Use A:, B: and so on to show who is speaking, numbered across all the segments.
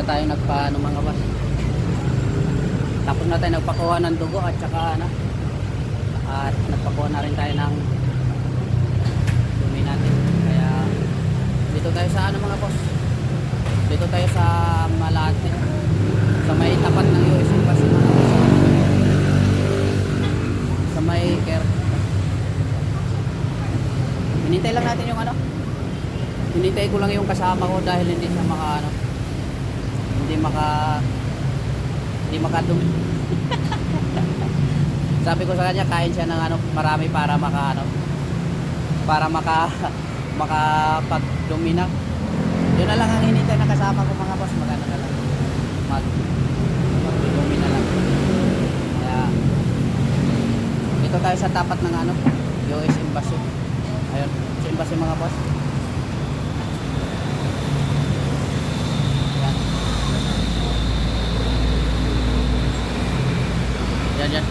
A: na tayo nagpaano mga boss. Tapos na tayo nagpakuha ng dugo at saka ano. At nagpakuha na rin tayo ng dumi natin. Kaya dito tayo sa ano mga boss. Dito tayo sa Malate. Sa may tapat ng US Embassy. Sa may care. Hinintay lang natin yung ano. Hinintay ko lang yung kasama ko dahil hindi siya maka. Maka hindi makadumi. Sabi ko sa kanya kain siya ng ano marami para maka ano para maka makapagdumi na. Yun na lang ang hinintay na kasama ko mga boss magano na lang. Mag magdumi na lang. Kaya dito tayo sa tapat ng ano US Embassy. Ayun, sa Embassy mga boss. Yan. Yan, yan.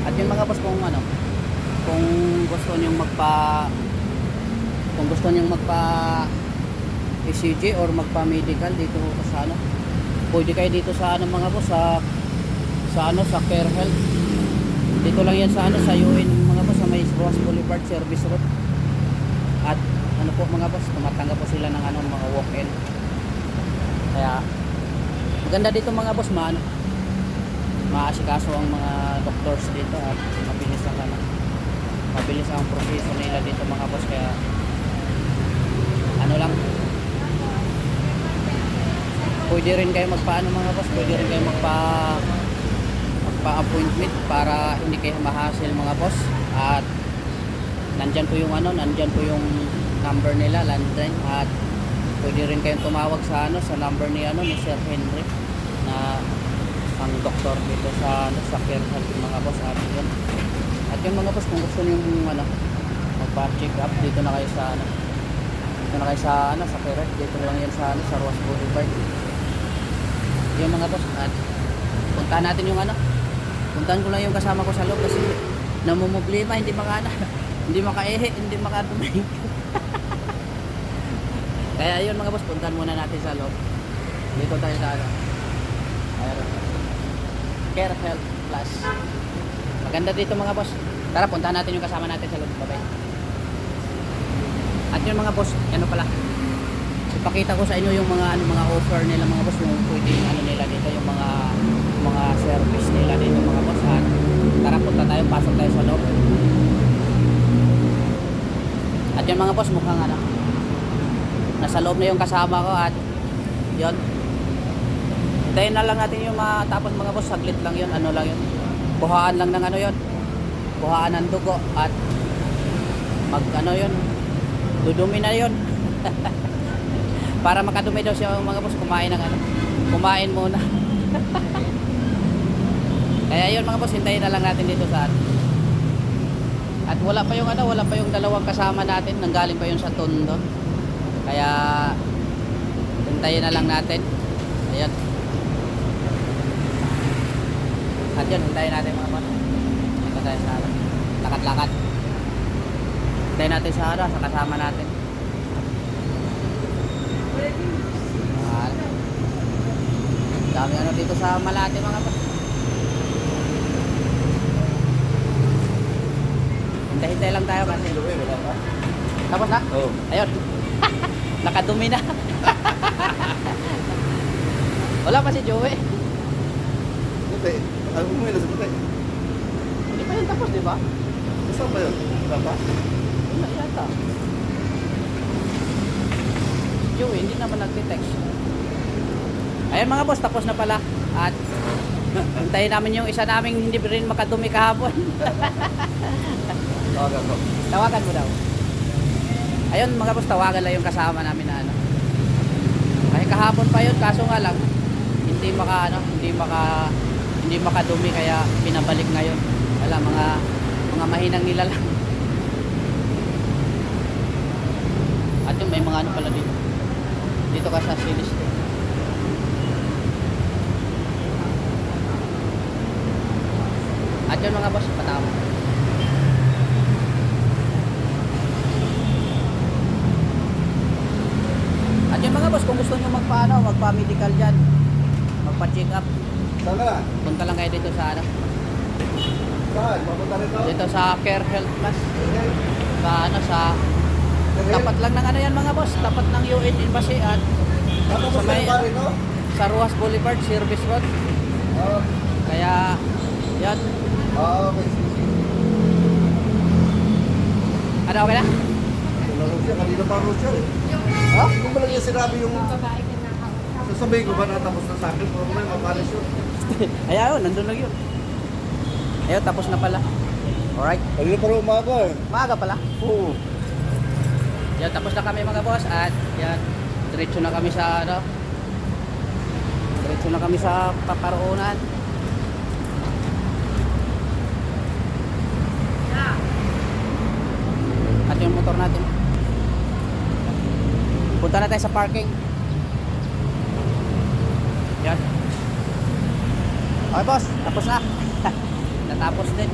A: At yung mga boss kung ano, kung gusto niyong magpa kung gusto niyong magpa ECG or magpa medical dito sa ano. Pwede kayo dito sa ano mga boss sa sa ano sa Care Health. Dito lang yan sa ano sa UN mga boss sa may Ross Boulevard Service Road. At ano po mga boss tumatanggap po sila ng ano mga walk-in. Kaya maganda dito mga boss maano maasikaso ang mga doctors dito at mabilis ang ano mabilis ang proseso nila dito mga boss kaya ano lang. Pwede rin kayo magpaano mga boss pwede rin kayo magpa magpa-appointment para hindi kayo mahassle mga boss. At nandyan po yung ano nandyan po yung number nila landline. At pwede rin kayong tumawag sa ano sa number ni ano ni Sir Henry na ang doktor dito sa ano sa care health mga boss. At yun at yung mga boss kung gusto niyo ano magpa-check up. Dito na kayo sa ano dito na kayo sa ano sa health dito lang yan sa ano sa Ross Boulevard. Yung mga boss. At puntahan natin yung ano puntahan ko lang yung kasama ko sa loob kasi namumblema hindi maka ano, hindi makaihi hindi makadumi kaya yun mga boss puntahan muna natin sa loob. Dito tayo sa ano. Care Health Plus. Maganda dito mga boss tara puntahan natin yung kasama natin sa loob. Bye at yun mga boss ano pala? Ipakita ko sa inyo yung mga ano mga offer nila mga boss yung pwedeng ano nila dito yung mga mga service nila dito mga boss at tara punta tayo pasok tayo sa loob. At yun mga boss mukhang ano nasa loob na yung kasama ko at yun. Hintayin na lang natin yung matapos mga boss, saglit lang yun, ano lang yun. Buhaan lang ng ano yun. Buhaan ng dugo at mag ano yun, dudumi na yun. Para makadumi daw siya mga boss, kumain ng ano. Kumain muna. Kaya yun mga boss, hintayin na lang natin dito sa ano. At wala pa yung ano, wala pa yung dalawang kasama natin, nanggaling pa yun sa Tondo. Kaya hintayin na lang natin. Ayan. At yun, hintayin natin mga boss. Dito tayo sa ano, lakad-lakad. Hintayin natin sa ano, sa kasama natin. Mahal. Dami ano dito sa Malate mga boss. Hintay-hintay lang tayo kasi. Tapos na?
B: Oo.
A: Ayun. Nakadumi na. Wala pa si Joey.
B: Puti. Ano mo yun puti?
A: Pa yun tapos, di ba?
B: Saan ba yun? Wala pa?
A: Wala yata. Joey, hindi naman nagte-text. Ayan mga boss, tapos na pala. At hintayin namin yung isa naming hindi rin makadumi kahapon.
B: Tawagan ko.
A: tawagan mo daw. Ayun mga boss, tawagan lang yung kasama namin na ano. Ay kahapon pa yun, kaso nga lang hindi maka ano, hindi maka hindi makadumi kaya pinabalik ngayon. Wala mga mga mahinang nila lang. At yun, may mga ano pala dito. Dito ka sa Siliste. At yun mga boss, patama. At yun mga boss, kung gusto nyo magpaano, magpa-medical dyan, magpa-check up,
B: Saan ka na?
A: punta lang kayo dito sa ano? Dito sa Care Health Plus. Sa ano, sa tapat lang ng ano yan mga boss, tapat ng UN Embassy at sa may- sa Ruas Boulevard, Service Road.
B: Ah,
A: Kaya, yan.
B: ah, okay.
A: Ano, okay na?
B: Kanina pa siya eh.
A: Ha?
B: Hindi mo lang yung sinabi yung... Sasabihin ko ba na tapos na sa akin? Pero may mapalis yun.
A: Ay, ayun, nandun lang yun. Ayun, tapos na pala. Alright,
B: pa rin umaga eh.
A: maaga pala.
B: Oo.
A: Yan, tapos na kami mga boss at yan, diretso na kami sa ano, diretso na kami sa paparoonan. At yung motor natin. Punta na tayo sa parking. Yan. Okay boss, tapos na. Natapos din.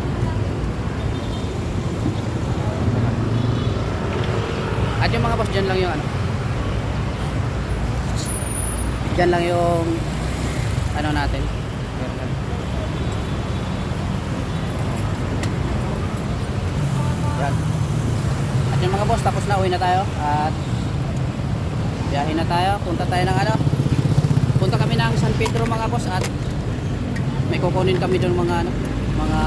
A: At yung mga boss, dyan lang yung ano. Dyan lang yung ano natin. Yan. At yung mga boss, tapos na, uwi na tayo. At biyahe na tayo. Punta tayo ng ano. Punta kami ng San Pedro mga boss at may kukunin kami doon mga ano, mga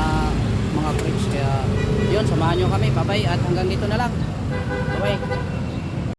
A: mga trips kaya yun samahan nyo kami. Bye bye at hanggang dito na lang. Bye bye